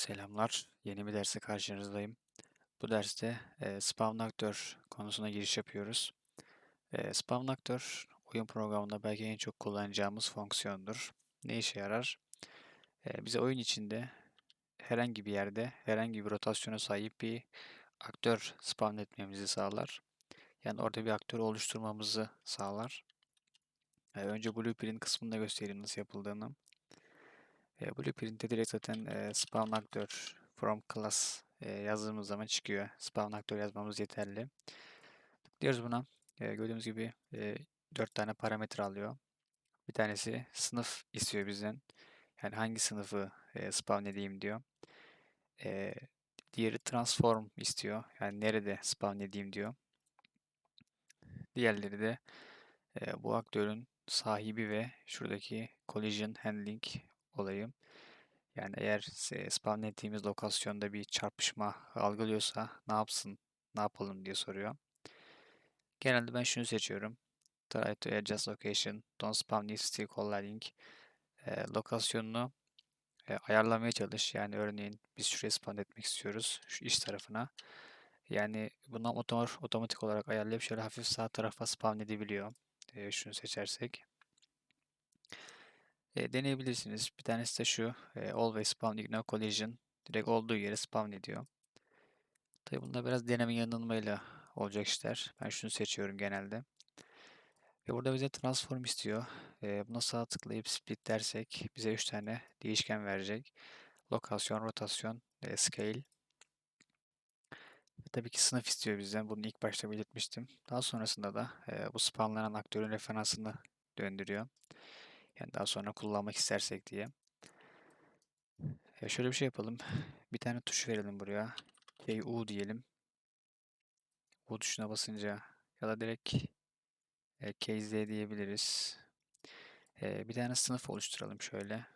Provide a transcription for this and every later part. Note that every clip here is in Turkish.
Selamlar. Yeni bir derse karşınızdayım. Bu derste e, spawn aktör konusuna giriş yapıyoruz. E, spawn aktör oyun programında belki en çok kullanacağımız fonksiyondur. Ne işe yarar? E, bize oyun içinde herhangi bir yerde herhangi bir rotasyona sahip bir aktör spawn etmemizi sağlar. Yani orada bir aktör oluşturmamızı sağlar. E, önce blueprint kısmında göstereyim nasıl yapıldığını. E, Blueprint'te direkt zaten e, spawn aktör from class e, yazdığımız zaman çıkıyor. Spawn aktör yazmamız yeterli. Tıklıyoruz buna. E, gördüğümüz gibi e, 4 tane parametre alıyor. Bir tanesi sınıf istiyor bizden. Yani hangi sınıfı e, spawn edeyim diyor. E, diğeri transform istiyor. Yani nerede spawn edeyim diyor. Diğerleri de e, bu aktörün sahibi ve şuradaki collision handling olayı. Yani eğer spawn ettiğimiz lokasyonda bir çarpışma algılıyorsa ne yapsın, ne yapalım diye soruyor. Genelde ben şunu seçiyorum. Try to adjust location, don't spawn if still colliding. E, lokasyonunu e, ayarlamaya çalış. Yani örneğin biz şuraya spawn etmek istiyoruz. Şu iç tarafına. Yani bundan otomatik olarak ayarlayıp şöyle hafif sağ tarafa spawn edebiliyor. E, şunu seçersek. E, deneyebilirsiniz. Bir tanesi de şu. E, always spawn ignore collision. Direkt olduğu yere spawn ediyor. Tabi bunda biraz deneme yanılmayla olacak işler. Ben şunu seçiyorum genelde. Ve burada bize transform istiyor. E, buna sağ tıklayıp split dersek bize 3 tane değişken verecek. Lokasyon, rotasyon, e, scale. Ve tabii ki sınıf istiyor bizden. Bunu ilk başta belirtmiştim. Daha sonrasında da e, bu spawnlanan aktörün referansını döndürüyor. Yani daha sonra kullanmak istersek diye. Ya şöyle bir şey yapalım. Bir tane tuş verelim buraya. KU diyelim. U tuşuna basınca ya da direkt e, KZ diyebiliriz. E, bir tane sınıf oluşturalım şöyle.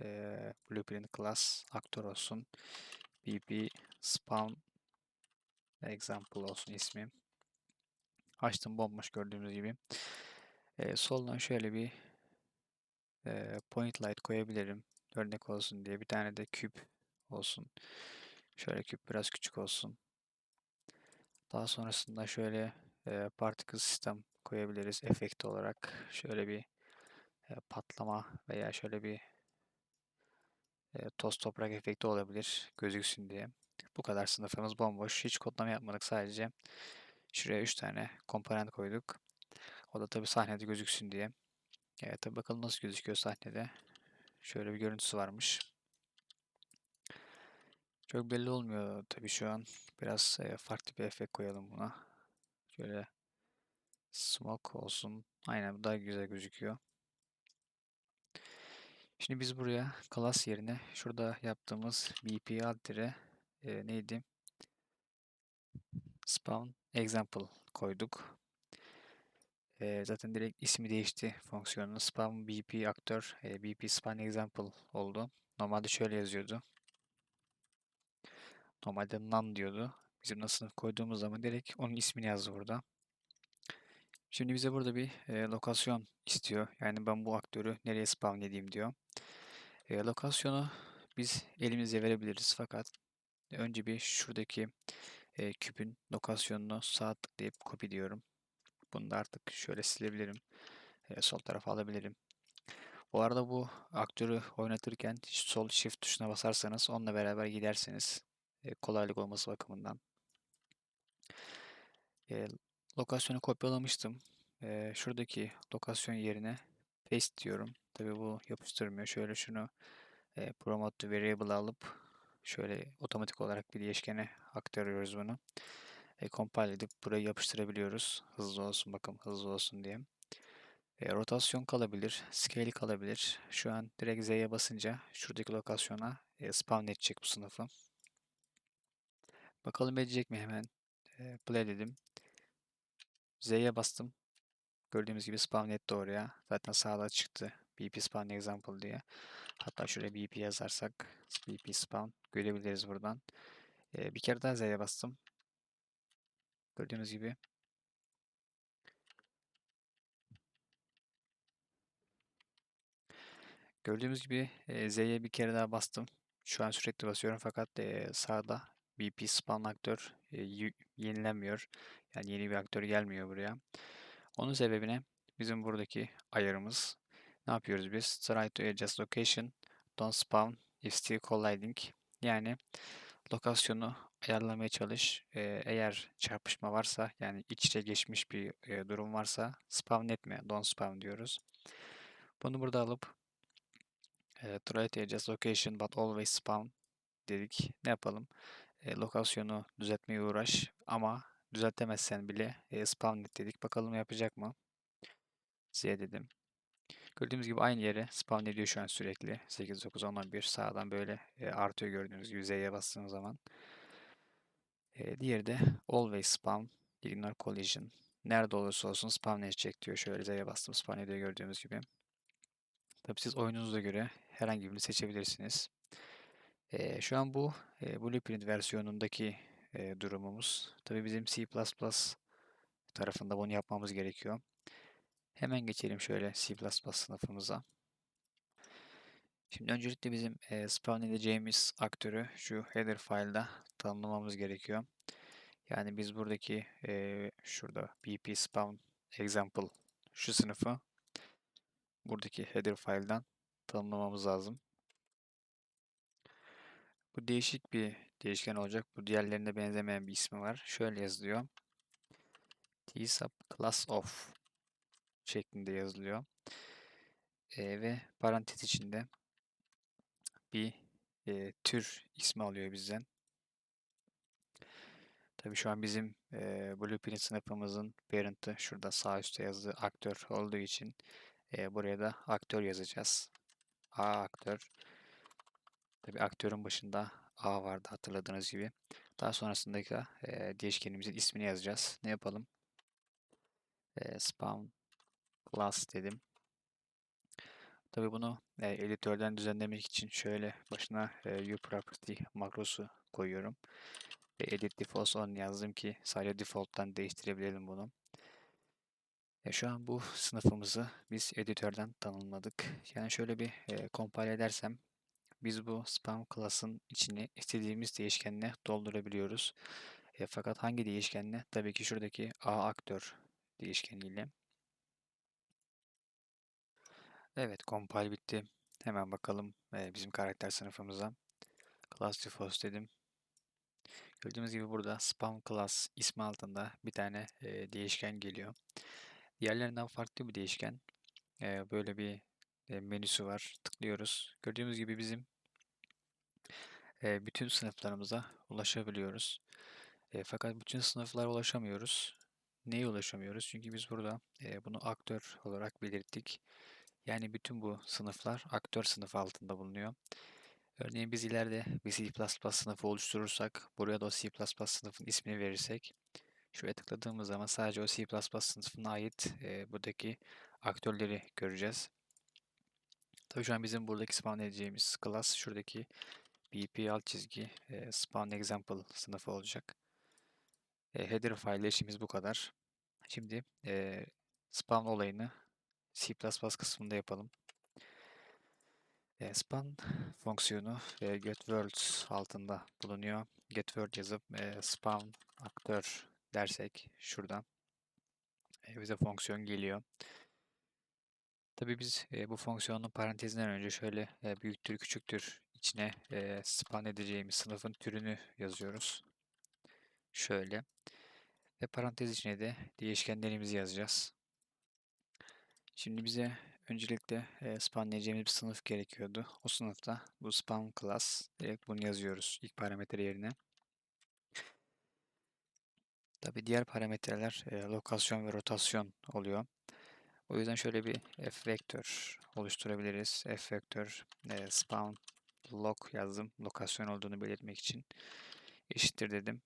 E, Blueprint class aktör olsun. BP spawn example olsun ismi. Açtım bomboş gördüğünüz gibi. E, soldan şöyle bir e, point light koyabilirim. Örnek olsun diye. Bir tane de küp olsun. Şöyle küp biraz küçük olsun. Daha sonrasında şöyle e, particle sistem koyabiliriz efekt olarak. Şöyle bir e, patlama veya şöyle bir e, toz toprak efekti olabilir gözüksün diye. Bu kadar sınıfımız bomboş. Hiç kodlama yapmadık sadece. Şuraya 3 tane komponent koyduk. O da tabi sahnede gözüksün diye. Evet tabi bakalım nasıl gözüküyor sahnede. Şöyle bir görüntüsü varmış. Çok belli olmuyor tabi şu an. Biraz e, farklı bir efekt koyalım buna. Şöyle smoke olsun. Aynen daha güzel gözüküyor. Şimdi biz buraya class yerine şurada yaptığımız bp adire e, neydi? Spawn example koyduk. E, zaten direkt ismi değişti fonksiyonun. Spawn bp aktör e, bp spawn example oldu. Normalde şöyle yazıyordu. Normalde none diyordu. Bizim nasıl koyduğumuz zaman direkt onun ismini yazdı burada. Şimdi bize burada bir e, lokasyon istiyor. Yani ben bu aktörü nereye spawn edeyim diyor. E, lokasyonu biz elimizle verebiliriz fakat önce bir şuradaki e, küpün lokasyonunu sağ tıklayıp copy diyorum. Bunu da artık şöyle silebilirim. E, sol tarafa alabilirim. Bu arada bu aktörü oynatırken sol shift tuşuna basarsanız onunla beraber giderseniz e, kolaylık olması bakımından. E, lokasyonu kopyalamıştım. E, şuradaki lokasyon yerine paste diyorum. Tabi bu yapıştırmıyor. Şöyle şunu e, promote variable alıp şöyle otomatik olarak bir değişkene aktarıyoruz bunu. E, compile edip buraya yapıştırabiliyoruz. Hızlı olsun bakın hızlı olsun diye. E, rotasyon kalabilir, scale kalabilir. Şu an direkt Z'ye basınca şuradaki lokasyona e, spawn edecek bu sınıfı. Bakalım edecek mi hemen. E, play dedim. Z'ye bastım. Gördüğümüz gibi spawn etti oraya. Zaten sağda çıktı. BP spawn example diye. Hatta şuraya BP yazarsak BP spawn görebiliriz buradan. E, bir kere daha Z'ye bastım. Gördüğünüz gibi Gördüğümüz gibi Z'ye bir kere daha bastım. Şu an sürekli basıyorum fakat sağda BP spawn aktör yenilenmiyor. Yani yeni bir aktör gelmiyor buraya. Onun sebebine bizim buradaki ayarımız ne yapıyoruz biz? Try to adjust location, don't spawn if still colliding. Yani lokasyonu ayarlamaya çalış. E, eğer çarpışma varsa yani iç içe geçmiş bir e, durum varsa spawn etme, don't spawn diyoruz. Bunu burada alıp e, try to adjust location but always spawn dedik. Ne yapalım? E, lokasyonu düzeltmeye uğraş ama düzeltemezsen bile e, spawn et dedik. Bakalım yapacak mı? Z dedim. Gördüğümüz gibi aynı yere spawn ediyor şu an sürekli. 8, 9, 10, 11 sağdan böyle e, artıyor gördüğünüz gibi Z'ye bastığım zaman. E, diğeri de always spawn, ignore collision. Nerede olursa olsun spawn edecek diyor. Şöyle Z'ye bastım spawn ediyor gördüğünüz gibi. Tabii siz oyununuza göre herhangi birini seçebilirsiniz. E, şu an bu e, Blueprint versiyonundaki e, durumumuz. Tabii bizim C++ tarafında bunu yapmamız gerekiyor. Hemen geçelim şöyle C++ sınıfımıza. Şimdi öncelikle bizim e, spawn edeceğimiz aktörü şu header file'da tanımlamamız gerekiyor. Yani biz buradaki e, şurada bp spawn example şu sınıfı buradaki header file'dan tanımlamamız lazım. Bu değişik bir değişken olacak. Bu diğerlerine benzemeyen bir ismi var. Şöyle yazılıyor. tsub class of şeklinde yazılıyor. E, ve parantez içinde bir e, tür ismi alıyor bizden. Tabii şu an bizim e, Blueprint sınıfımızın parent'ı şurada sağ üstte yazdığı aktör olduğu için e, buraya da aktör yazacağız. A aktör. Tabii aktörün başında A vardı hatırladığınız gibi. Daha sonrasındaki e, değişkenimizin ismini yazacağız. Ne yapalım? E, spawn class dedim. Tabii bunu e, editörden düzenlemek için şöyle başına e, uProperty makrosu koyuyorum. Ve edit defaults on yazdım ki sadece default'tan değiştirebilelim bunu. E, şu an bu sınıfımızı biz editörden tanımladık. Yani şöyle bir e, compile edersem biz bu spam class'ın içini istediğimiz değişkenle doldurabiliyoruz. E, fakat hangi değişkenle? Tabii ki şuradaki a aktör değişkeniyle. Evet, compile bitti. Hemen bakalım e, bizim karakter sınıfımıza. Class defaults dedim. Gördüğünüz gibi burada spam class ismi altında bir tane e, değişken geliyor. Diğerlerinden farklı bir değişken. E, böyle bir e, menüsü var. Tıklıyoruz. Gördüğümüz gibi bizim e, bütün sınıflarımıza ulaşabiliyoruz. E, fakat bütün sınıflara ulaşamıyoruz. Neye ulaşamıyoruz? Çünkü biz burada e, bunu aktör olarak belirttik. Yani bütün bu sınıflar aktör sınıfı altında bulunuyor. Örneğin biz ileride bir C++ sınıfı oluşturursak, buraya da o C++ sınıfın ismini verirsek, şuraya tıkladığımız zaman sadece o C++ sınıfına ait e, buradaki aktörleri göreceğiz. Tabii şu an bizim buradaki spawn edeceğimiz class şuradaki bp alt çizgi e, spawn example sınıfı olacak. E, header file işimiz bu kadar. Şimdi e, spawn olayını C++ kısmında yapalım. Span fonksiyonu e, getWords altında bulunuyor. GetWord yazıp e, spawn aktör dersek şuradan e, bize fonksiyon geliyor. Tabii biz e, bu fonksiyonun parantezinden önce şöyle e, büyüktür küçüktür içine e, spawn edeceğimiz sınıfın türünü yazıyoruz. Şöyle. Ve parantez içine de değişkenlerimizi yazacağız. Şimdi bize öncelikle e, spawnlayacağımız bir sınıf gerekiyordu. O sınıfta bu spawn class direkt bunu yazıyoruz ilk parametre yerine. Tabi diğer parametreler e, lokasyon ve rotasyon oluyor. O yüzden şöyle bir f vektör oluşturabiliriz. f vektör e, spawn lok yazdım. Lokasyon olduğunu belirtmek için eşittir dedim.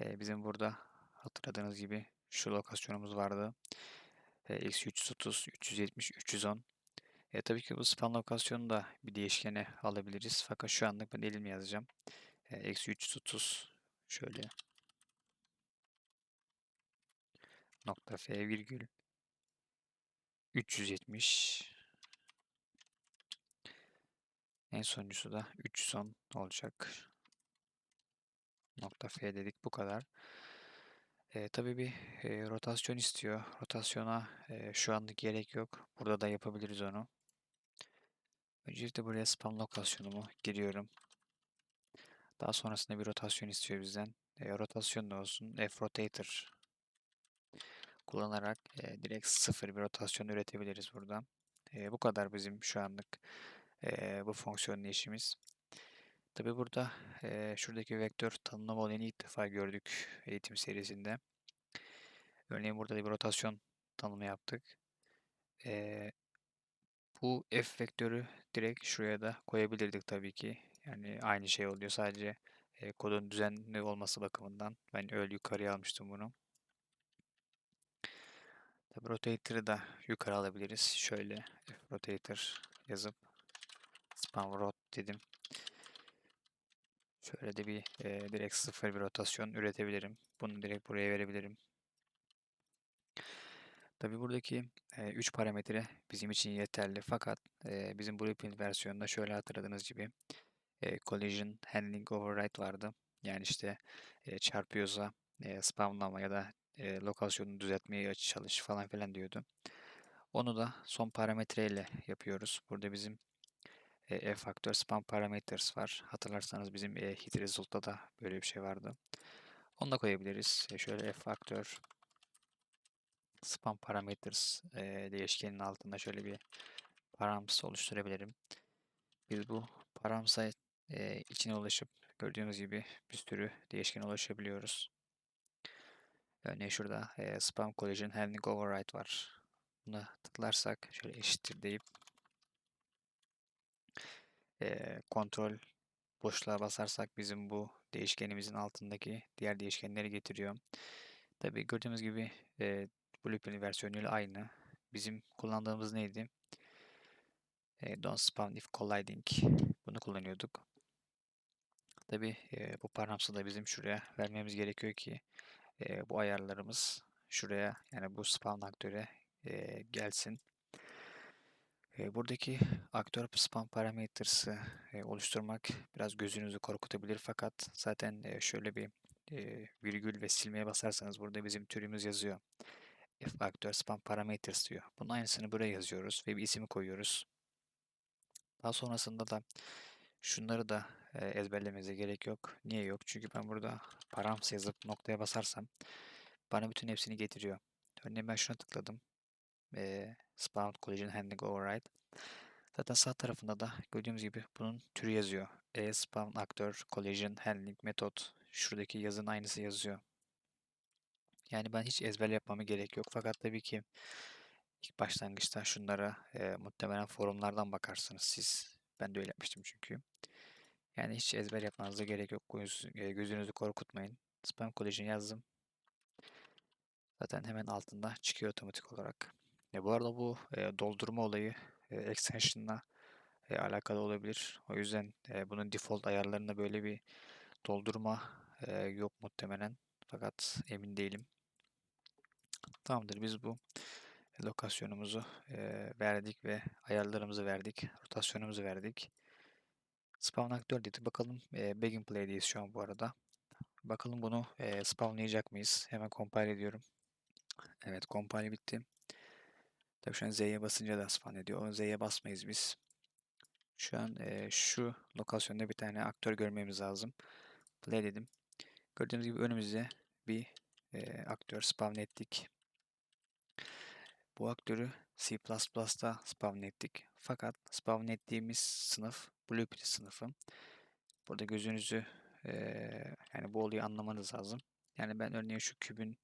E, bizim burada hatırladığınız gibi şu lokasyonumuz vardı. Eksi 330, 370, 310. E, tabii ki bu span lokasyonu da bir değişkene alabiliriz. Fakat şu anlık ben elimle yazacağım. Eksi 330 şöyle nokta f virgül 370 En sonuncusu da 310 olacak. Nokta F dedik bu kadar. E, tabii bir e, rotasyon istiyor. Rotasyona e, şu anlık gerek yok. Burada da yapabiliriz onu. Öncelikle buraya spam lokasyonumu giriyorum. Daha sonrasında bir rotasyon istiyor bizden. E, rotasyon da olsun. F rotator kullanarak e, direkt sıfır bir rotasyon üretebiliriz burada. E, bu kadar bizim şu anlık e, bu fonksiyonun işimiz. Tabi burada e, şuradaki vektör tanımlama olayını ilk defa gördük eğitim serisinde. Örneğin burada da bir rotasyon tanımı yaptık. E, bu f vektörü direkt şuraya da koyabilirdik tabii ki. Yani aynı şey oluyor sadece e, kodun düzenli olması bakımından. Ben öyle yukarıya almıştım bunu. Tabii rotator'ı da yukarı alabiliriz. Şöyle f rotator yazıp span rot dedim. Şöyle de bir e, direkt sıfır bir rotasyon üretebilirim. Bunu direkt buraya verebilirim. Tabi buradaki 3 parametre bizim için yeterli. Fakat e, bizim Blueprint versiyonunda şöyle hatırladığınız gibi e, Collision Handling Override vardı. Yani işte e, çarpıyorsa e, spamlama ya da e, lokasyonunu düzeltmeye çalış falan filan diyordu. Onu da son parametreyle yapıyoruz. Burada bizim e, faktör spam parameters var. Hatırlarsanız bizim e, hit result'ta da böyle bir şey vardı. Onu da koyabiliriz. E, şöyle f faktör spam parameters e, değişkenin altında şöyle bir params oluşturabilirim. Biz bu paramsa e, içine ulaşıp gördüğünüz gibi bir sürü değişken ulaşabiliyoruz. Örneğin şurada e, spam collision handling override var. Buna tıklarsak şöyle eşittir deyip e, kontrol boşluğa basarsak bizim bu değişkenimizin altındaki diğer değişkenleri getiriyor. Tabi gördüğümüz gibi e, Blueprint versiyonuyla aynı. Bizim kullandığımız neydi? E, don't spawn if colliding. Bunu kullanıyorduk. Tabi e, bu paramsı da bizim şuraya vermemiz gerekiyor ki e, bu ayarlarımız şuraya yani bu spawn aktöre e, gelsin. Buradaki aktör spam parametres'ı oluşturmak biraz gözünüzü korkutabilir fakat zaten şöyle bir virgül ve silmeye basarsanız burada bizim türümüz yazıyor. F aktör spam parameters diyor. Bunun aynısını buraya yazıyoruz ve bir ismi koyuyoruz. Daha sonrasında da şunları da e, ezberlemenize gerek yok. Niye yok? Çünkü ben burada params yazıp noktaya basarsam bana bütün hepsini getiriyor. Örneğin ben şuna tıkladım. E, Spawn Collision Handling Override. Zaten sağ tarafında da gördüğümüz gibi bunun türü yazıyor. E Spawn Actor Collision Handling Method. Şuradaki yazının aynısı yazıyor. Yani ben hiç ezber yapmama gerek yok. Fakat tabii ki ilk başlangıçta şunlara e, muhtemelen forumlardan bakarsınız siz. Ben de öyle yapmıştım çünkü. Yani hiç ezber yapmanıza gerek yok. Göz, e, gözünüzü korkutmayın. Spam Collision yazdım. Zaten hemen altında çıkıyor otomatik olarak. E, bu arada bu e, doldurma olayı e, extension'la e, alakalı olabilir. O yüzden e, bunun default ayarlarında böyle bir doldurma e, yok muhtemelen. Fakat emin değilim. Tamamdır biz bu lokasyonumuzu e, verdik ve ayarlarımızı verdik. Rotasyonumuzu verdik. Spawn aktör dedik. Bakalım e, begin play'deyiz şu an bu arada. Bakalım bunu e, spawnlayacak mıyız? Hemen compile ediyorum. Evet compile bitti. Tabii şu an Z'ye basınca da spawn ediyor. O Z'ye basmayız biz. Şu an e, şu lokasyonda bir tane aktör görmemiz lazım. Play dedim. Gördüğünüz gibi önümüzde bir e, aktör spawn ettik. Bu aktörü C++'da spawn ettik. Fakat spawn ettiğimiz sınıf Blueprint sınıfı. Burada gözünüzü e, yani bu olayı anlamanız lazım. Yani ben örneğin şu kübün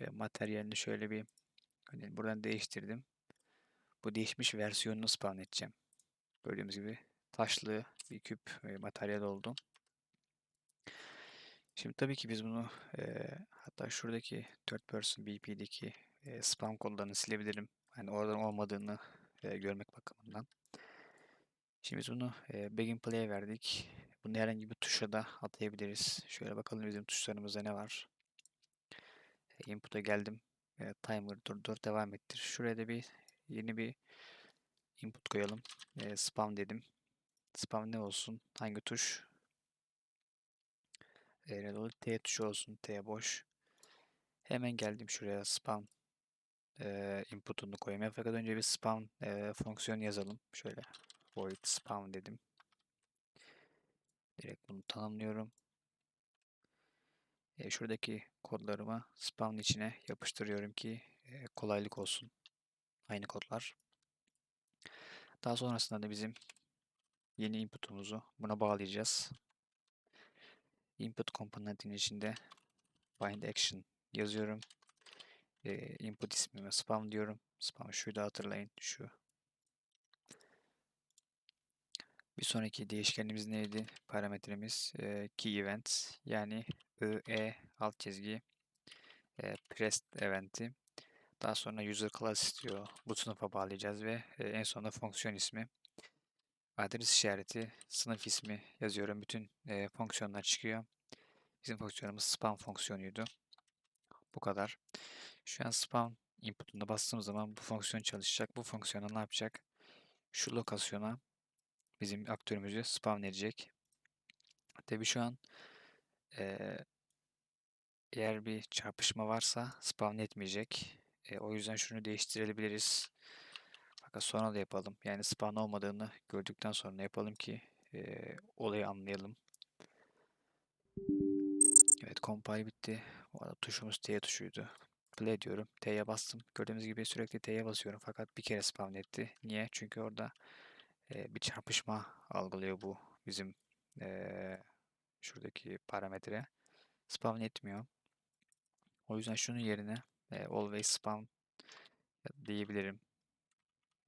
e, materyalini şöyle bir hani buradan değiştirdim. Bu değişmiş versiyonunu spawn edeceğim. Gördüğümüz gibi taşlı bir küp e, materyal oldu. Şimdi tabii ki biz bunu e, hatta şuradaki third person BP'deki e, spam kodlarını silebilirim. Yani oradan olmadığını e, görmek bakımından. Şimdi biz bunu e, begin play'e verdik. Bunu herhangi bir tuşa da atayabiliriz. Şöyle bakalım bizim tuşlarımızda ne var. E, input'a geldim. E, timer durdur devam ettir. Şuraya da bir yeni bir input koyalım. E, spam dedim. Spam ne olsun? Hangi tuş? Dolu T tuşu olsun. T boş. Hemen geldim şuraya spam e, input'unu koyayım. Fakat önce bir spam e, fonksiyonu yazalım. Şöyle void spam dedim. Direkt bunu tanımlıyorum. E, şuradaki kodlarımı spam'ın içine yapıştırıyorum ki e, kolaylık olsun. Aynı kodlar. Daha sonrasında da bizim yeni input'umuzu buna bağlayacağız. Input komponentinin içinde bind action yazıyorum. E, input ismime spam diyorum. Spam şuydu hatırlayın. Şu. Bir sonraki değişkenimiz neydi? Parametremiz e, key event yani e alt çizgi e, pressed event'i. Daha sonra user class istiyor. Bu sınıfa bağlayacağız ve e, en sonunda fonksiyon ismi. Adres işareti, sınıf ismi yazıyorum. Bütün e, fonksiyonlar çıkıyor. Bizim fonksiyonumuz spam fonksiyonuydu. Bu kadar. Şu an spam input'una bastığım zaman bu fonksiyon çalışacak. Bu fonksiyona ne yapacak? Şu lokasyona bizim aktörümüzü spam edecek. Tabi şu an e, eğer bir çarpışma varsa spawn etmeyecek. E, o yüzden şunu değiştirebiliriz. Fakat sonra da yapalım. Yani spawn olmadığını gördükten sonra yapalım ki e, olayı anlayalım. Evet compile bitti. Bu arada tuşumuz T tuşuydu. Play diyorum. T'ye bastım. Gördüğünüz gibi sürekli T'ye basıyorum fakat bir kere spawn etti. Niye? Çünkü orada e, bir çarpışma algılıyor bu bizim e, şuradaki parametre. Spawn etmiyor. O yüzden şunun yerine e, always spawn diyebilirim.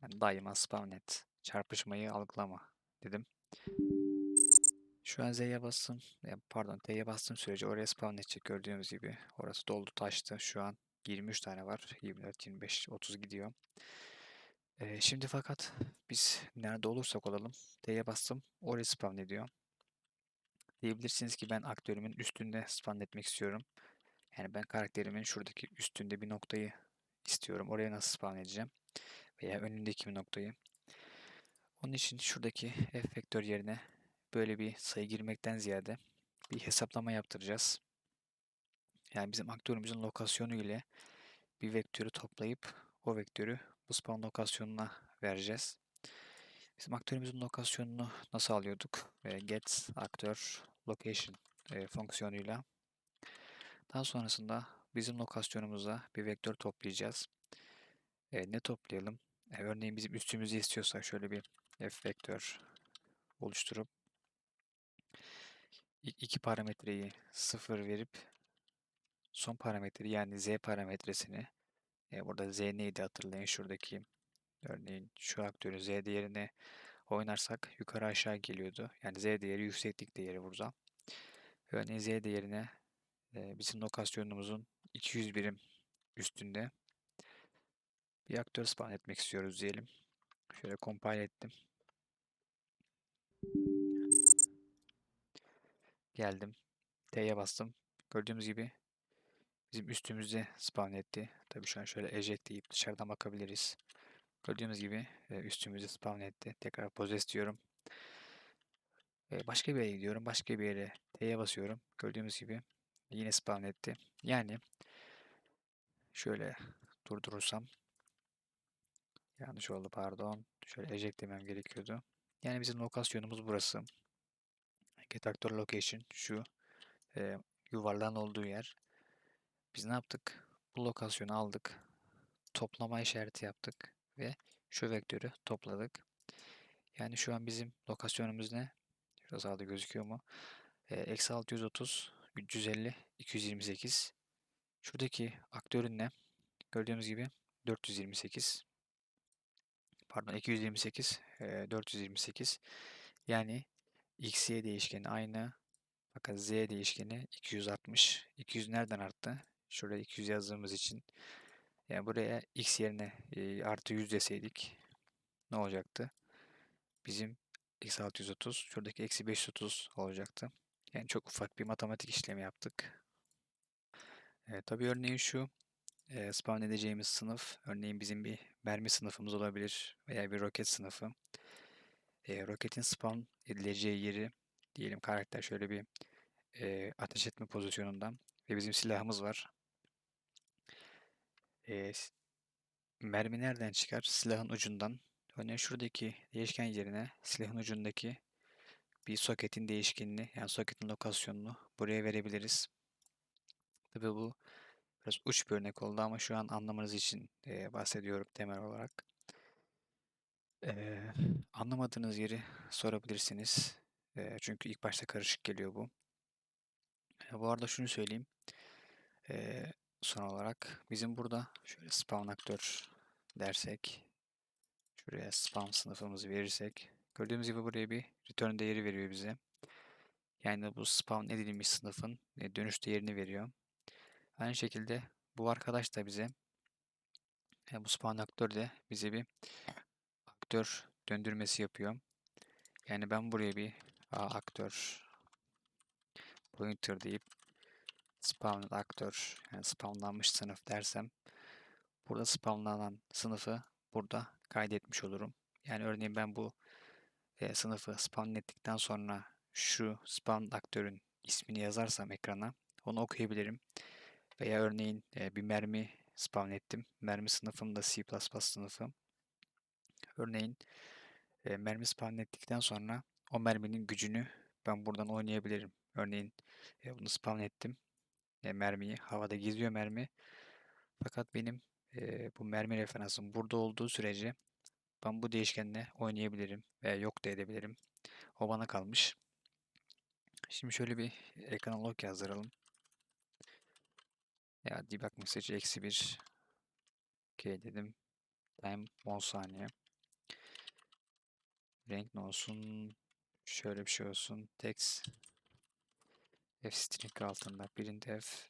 Yani daima spawn et. Çarpışmayı algılama dedim. Şu an Z'ye bastım. Pardon T'ye bastım sürece oraya spawn edecek gördüğünüz gibi. Orası doldu taştı. Şu an 23 tane var. 24, 25, 30 gidiyor. Ee, şimdi fakat biz nerede olursak olalım T'ye bastım. Oraya spawn ediyor. Diyebilirsiniz ki ben aktörümün üstünde spawn etmek istiyorum. Yani ben karakterimin şuradaki üstünde bir noktayı istiyorum. Oraya nasıl spawn edeceğim? Veya önündeki bir noktayı. Onun için şuradaki f vektör yerine böyle bir sayı girmekten ziyade bir hesaplama yaptıracağız. Yani bizim aktörümüzün lokasyonu ile bir vektörü toplayıp o vektörü bu spawn lokasyonuna vereceğiz. Bizim aktörümüzün lokasyonunu nasıl alıyorduk? get aktör location e, fonksiyonuyla. Daha sonrasında bizim lokasyonumuza bir vektör toplayacağız. E, ne toplayalım? E, örneğin bizim üstümüzü istiyorsak şöyle bir f vektör oluşturup iki parametreyi sıfır verip son parametreyi yani z parametresini e, burada z neydi hatırlayın şuradaki örneğin şu aktörü z değerine oynarsak yukarı aşağı geliyordu. Yani z değeri yükseklik değeri burada. Örneğin z değerine e, bizim lokasyonumuzun 200 birim üstünde bir aktör spawn etmek istiyoruz diyelim. Şöyle compile ettim. Geldim. T'ye bastım. Gördüğümüz gibi bizim üstümüzde spawn etti. Tabi şu an şöyle eject deyip dışarıdan bakabiliriz. Gördüğümüz gibi üstümüzde spawn etti. Tekrar possess diyorum. Başka bir yere gidiyorum. Başka bir yere T'ye basıyorum. Gördüğümüz gibi yine spawn etti. Yani şöyle durdurursam yanlış oldu pardon. Şöyle eject demem gerekiyordu. Yani bizim lokasyonumuz burası. Get actor location şu e, yuvarlağın olduğu yer. Biz ne yaptık? Bu lokasyonu aldık. Toplama işareti yaptık ve şu vektörü topladık. Yani şu an bizim lokasyonumuz ne? Sağda gözüküyor mu? Eksi 630, 350, 228. Şuradaki aktörün ne? Gördüğümüz gibi 428. Pardon 228, 428. Yani x, y değişkeni aynı. Fakat z değişkeni 260. 200 nereden arttı? Şuraya 200 yazdığımız için. Yani buraya x yerine e, artı 100 deseydik ne olacaktı? Bizim x 630 şuradaki eksi 530 olacaktı. Yani çok ufak bir matematik işlemi yaptık. E, tabii örneğin şu e, spawn edeceğimiz sınıf örneğin bizim bir mermi sınıfımız olabilir veya bir roket sınıfı. e, roketin spawn edileceği yeri diyelim karakter şöyle bir e, ateş etme pozisyonundan ve bizim silahımız var. E, mermi nereden çıkar? Silahın ucundan. Örneğin şuradaki değişken yerine silahın ucundaki bir soketin değişkenini yani soketin lokasyonunu buraya verebiliriz. Tabii bu biraz uç bir örnek oldu ama şu an anlamanız için e, bahsediyorum temel olarak. E, anlamadığınız yeri sorabilirsiniz. E, çünkü ilk başta karışık geliyor bu. E, bu arada şunu söyleyeyim. E, son olarak bizim burada şöyle spawn aktör dersek şuraya spawn sınıfımızı verirsek gördüğümüz gibi buraya bir return değeri veriyor bize. Yani bu spawn edilmiş sınıfın dönüş değerini veriyor. Aynı şekilde bu arkadaş da bize e, bu spawn aktör de bize bir aktör döndürmesi yapıyor. Yani ben buraya bir aktör pointer deyip spawn aktör yani spawnlanmış sınıf dersem burada spawnlanan sınıfı burada kaydetmiş olurum. Yani örneğin ben bu e, sınıfı spawn ettikten sonra şu spawn aktörün ismini yazarsam ekrana onu okuyabilirim. Veya örneğin e, bir mermi spawn ettim. Mermi sınıfım da C++ sınıfı. Örneğin e, mermi spawn ettikten sonra o merminin gücünü ben buradan oynayabilirim. Örneğin e, bunu spawn ettim. E, mermiyi havada geziyor mermi. Fakat benim e, bu mermi referansım burada olduğu sürece ben bu değişkenle oynayabilirim veya yok da edebilirim. O bana kalmış. Şimdi şöyle bir ekrana log yazdıralım. Ya debug message eksi 1 OK dedim. Time 10 saniye. Renk ne olsun? Şöyle bir şey olsun. Text f string altında birinde f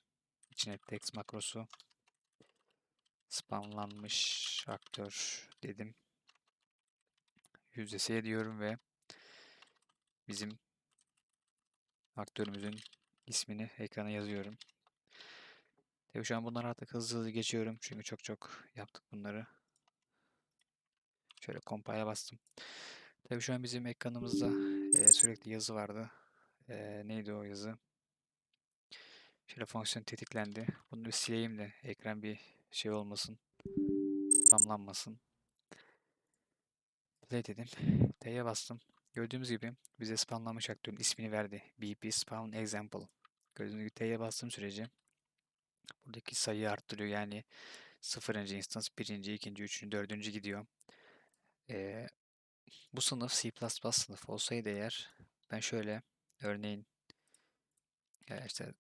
içine text makrosu spamlanmış aktör dedim. Yüzdesi diyorum ve bizim aktörümüzün ismini ekrana yazıyorum. Tabii şu an bunları artık hızlı hızlı geçiyorum çünkü çok çok yaptık bunları. Şöyle compile'a bastım. Tabii şu an bizim ekranımızda e, sürekli yazı vardı. E, neydi o yazı? Şöyle fonksiyon tetiklendi. Bunu bir sileyim de ekran bir şey olmasın. Spamlanmasın. Play dedim. T'ye bastım. Gördüğümüz gibi bize spamlanmış aktörün ismini verdi. BP spawn example. Gördüğünüz gibi T'ye bastığım sürece buradaki sayıyı arttırıyor. Yani 0. instance 1. 2. 3. 4. gidiyor. Ee, bu sınıf C++ sınıfı olsaydı eğer ben şöyle örneğin işte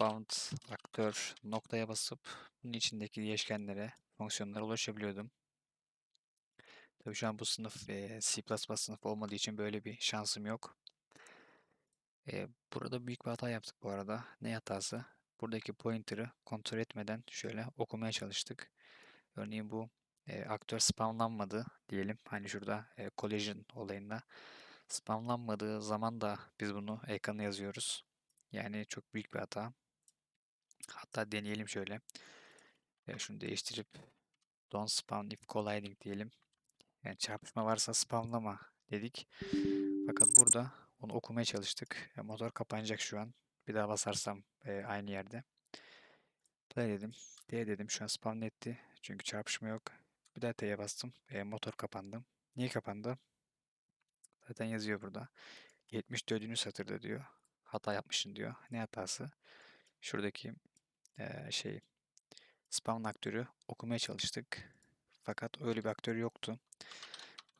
bound aktör noktaya basıp bunun içindeki değişkenlere, fonksiyonlara ulaşabiliyordum. Tabii şu an bu sınıf e, C++ sınıfı olmadığı için böyle bir şansım yok. E, burada büyük bir hata yaptık bu arada. Ne hatası? Buradaki pointer'ı kontrol etmeden şöyle okumaya çalıştık. Örneğin bu e, aktör spamlanmadı diyelim. Hani şurada e, collision olayında spamlanmadığı zaman da biz bunu ekrana yazıyoruz. Yani çok büyük bir hata. Hatta deneyelim şöyle. E, şunu değiştirip don't spawn if colliding diyelim. Yani çarpışma varsa spamlama dedik. Fakat burada onu okumaya çalıştık. E, motor kapanacak şu an. Bir daha basarsam e, aynı yerde. Play dedim. D dedim. Şu an spawn etti. Çünkü çarpışma yok. Bir daha T'ye bastım. E, motor kapandı. Niye kapandı? Zaten yazıyor burada. 74. satırda diyor. Hata yapmışsın diyor. Ne hatası? Şuradaki e, şey spawn aktörü okumaya çalıştık. Fakat öyle bir aktör yoktu.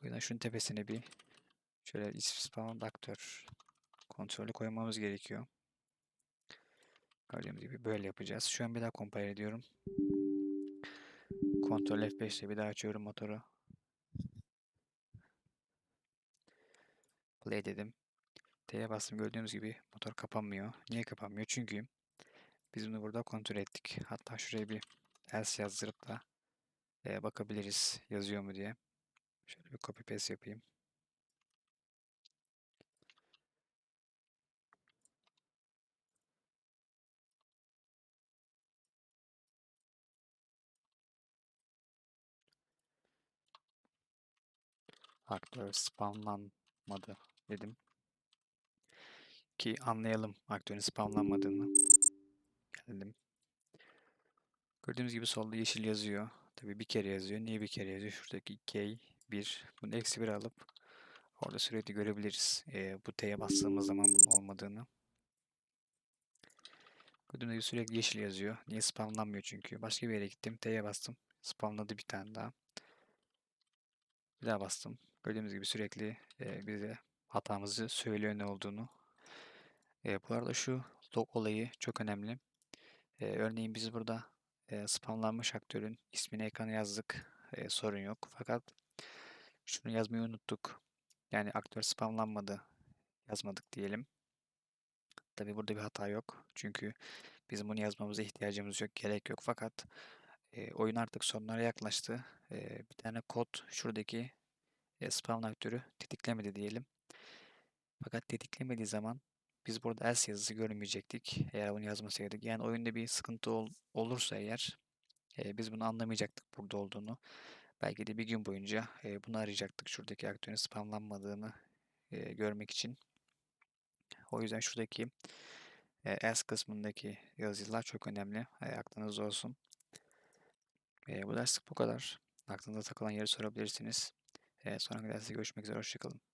O yüzden şunun tepesine bir şöyle spawn aktör kontrolü koymamız gerekiyor. Gördüğümüz gibi böyle yapacağız. Şu an bir daha compile ediyorum. Ctrl F5 ile bir daha açıyorum motoru. Play dedim. T'ye bastım gördüğünüz gibi motor kapanmıyor. Niye kapanmıyor? Çünkü biz bunu burada kontrol ettik. Hatta şuraya bir else yazdırıp da e, bakabiliriz yazıyor mu diye. Şöyle bir copy paste yapayım. aktör spamlanmadı dedim. Ki anlayalım aktörün spamlanmadığını. Geldim. Gördüğünüz gibi solda yeşil yazıyor. Tabii bir kere yazıyor. Niye bir kere yazıyor? Şuradaki K 1. Bunu eksi 1 alıp orada sürekli görebiliriz. Ee, bu T'ye bastığımız zaman bunun olmadığını. Gördüğünüz gibi sürekli yeşil yazıyor. Niye spamlanmıyor çünkü. Başka bir yere gittim. T'ye bastım. Spamladı bir tane daha. Bir daha bastım. Gördüğünüz gibi sürekli e, bize hatamızı söylüyor ne olduğunu. E, bu arada şu log olayı çok önemli. E, örneğin biz burada e, spamlanmış aktörün ismini ekrana yazdık. E, sorun yok. Fakat şunu yazmayı unuttuk. Yani aktör spamlanmadı. Yazmadık diyelim. Tabi burada bir hata yok. Çünkü bizim bunu yazmamıza ihtiyacımız yok. Gerek yok. Fakat e, oyun artık sonlara yaklaştı. E, bir tane kod şuradaki e, spawn aktörü tetiklemedi diyelim. Fakat tetiklemediği zaman biz burada else yazısı görmeyecektik. Eğer bunu yazmasaydık. Yani oyunda bir sıkıntı ol, olursa eğer e, biz bunu anlamayacaktık burada olduğunu. Belki de bir gün boyunca e, bunu arayacaktık. Şuradaki aktörün spamlanmadığını e, görmek için. O yüzden şuradaki e, else kısmındaki yazılar çok önemli. E, aklınızda olsun. E, bu derslik bu kadar. Aklınıza takılan yeri sorabilirsiniz. E, sonraki derste görüşmek üzere. Hoşçakalın.